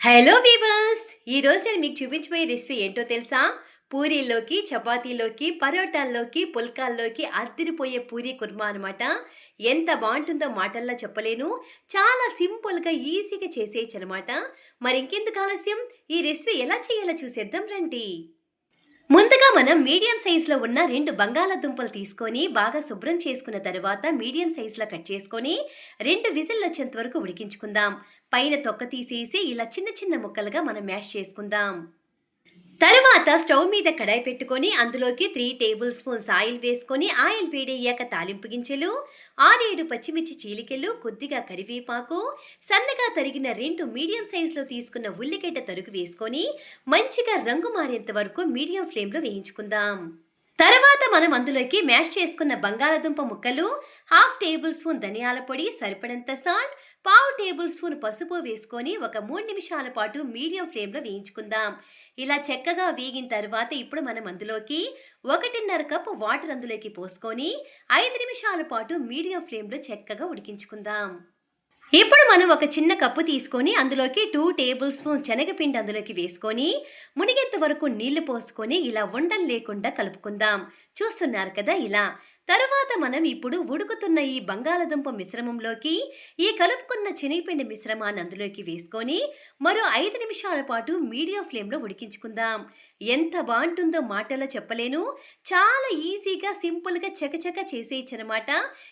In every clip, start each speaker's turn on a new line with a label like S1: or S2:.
S1: Hello weavers ఈరోజు నేను మీకు చూపించబోయే రెసిపీ ఏంటో తెలుసా? పూరీల్లోకి చపాతీలోకి పరోటాల్లోకి పుల్కాల్లోకి అద్దిరిపోయే పూరీ కుర్మా అనమాట ఎంత బాగుంటుందో మాటల్లో చెప్పలేను. చాలా సింపుల్గా ఈజీగా చేసేయచ్చు అనమాట మరి ఇంకెందుకు ఆలస్యం? ఈ రెసిపీ ఎలా చేయాలో చూసేద్దాం రండి. ముందుగా మనం మీడియం సైజులో ఉన్న రెండు బంగాళాదుంపలు తీసుకొని బాగా శుభ్రం చేసుకున్న తర్వాత మీడియం సైజులో కట్ చేసుకొని రెండు విజిల్ వచ్చేంత వరకు ఉడికించుకుందాం. పైన తొక్క తీసేసి ఇలా చిన్న చిన్న ముక్కలుగా మనం మ్యాష్ చేసుకుందాం. తరువాత స్టవ్ మీద కడాయి పెట్టుకొని అందులోకి త్రీ టేబుల్ స్పూన్స్ ఆయిల్ వేసుకొని ఆయిల్ వేడయ్యాక తాలింపు గింజలు ఆరేడు పచ్చిమిర్చి చీలికలు కొద్దిగా కరివేపాకు సన్నగా తరిగిన రెండు మీడియం సైజులో తీసుకున్న ఉల్లిగడ్డ తరుగు వేసుకొని మంచిగా రంగు మారేంత వరకు మీడియం ఫ్లేమ్లో వేయించుకుందాం. తర్వాత మనం అందులోకి మ్యాష్ చేసుకున్న బంగాళాదుంప ముక్కలు హాఫ్ టేబుల్ స్పూన్ ధనియాల పొడి సరిపడంత సాల్ట్ పావు టేబుల్ స్పూన్ పసుపు వేసుకొని ఒక మూడు నిమిషాల పాటు మీడియం ఫ్లేమ్లో వేయించుకుందాం. ఇలా చక్కగా వేగిన తర్వాత ఇప్పుడు మనం అందులోకి ఒకటిన్నర కప్పు వాటర్ అందులోకి పోసుకొని ఐదు నిమిషాల పాటు మీడియం ఫ్లేమ్లో చక్కగా ఉడికించుకుందాం. ఇప్పుడు మనం ఒక చిన్న కప్పు తీసుకొని అందులోకి టూ టేబుల్ స్పూన్ శనగపిండి అందులోకి వేసుకొని మునిగేంత వరకు నీళ్ళు పోసుకొని ఇలా ఉండలు లేకుండా కలుపుకుందాం. చూస్తున్నారు కదా ఇలా. తరువాత మనం ఇప్పుడు ఉడుకుతున్న ఈ బంగాళదుంప మిశ్రమంలోకి ఈ కలుపుకున్న శనగపిండి మిశ్రమాన్ని అందులోకి వేసుకొని మరో ఐదు నిమిషాల పాటు మీడియం ఫ్లేమ్లో ఉడికించుకుందాం. ఎంత బాగుంటుందో మాటలో చెప్పలేను. చాలా ఈజీగా సింపుల్గా చకచక చేసేయచ్చనమాట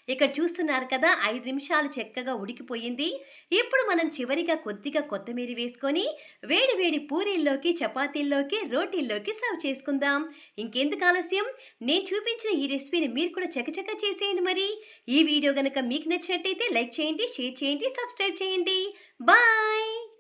S1: ఇక్కడ చూస్తున్నారు కదా ఐదు నిమిషాలు చక్కగా ఉడికిపోయింది. ఇప్పుడు మనం చివరిగా కొద్దిగా కొత్తిమీర వేసుకొని వేడి వేడి పూరీల్లోకి చపాతీల్లోకి రోటీల్లోకి సర్వ్ చేసుకుందాం. ఇంకెందుకు ఆలస్యం? నేను చూపించిన ఈ రెసిపీని మీరు కూడా చకచక చేసేయండి మరి. ఈ వీడియో కనుక మీకు నచ్చినట్టయితే లైక్ చేయండి షేర్ చేయండి సబ్స్క్రైబ్ చేయండి. బాయ్!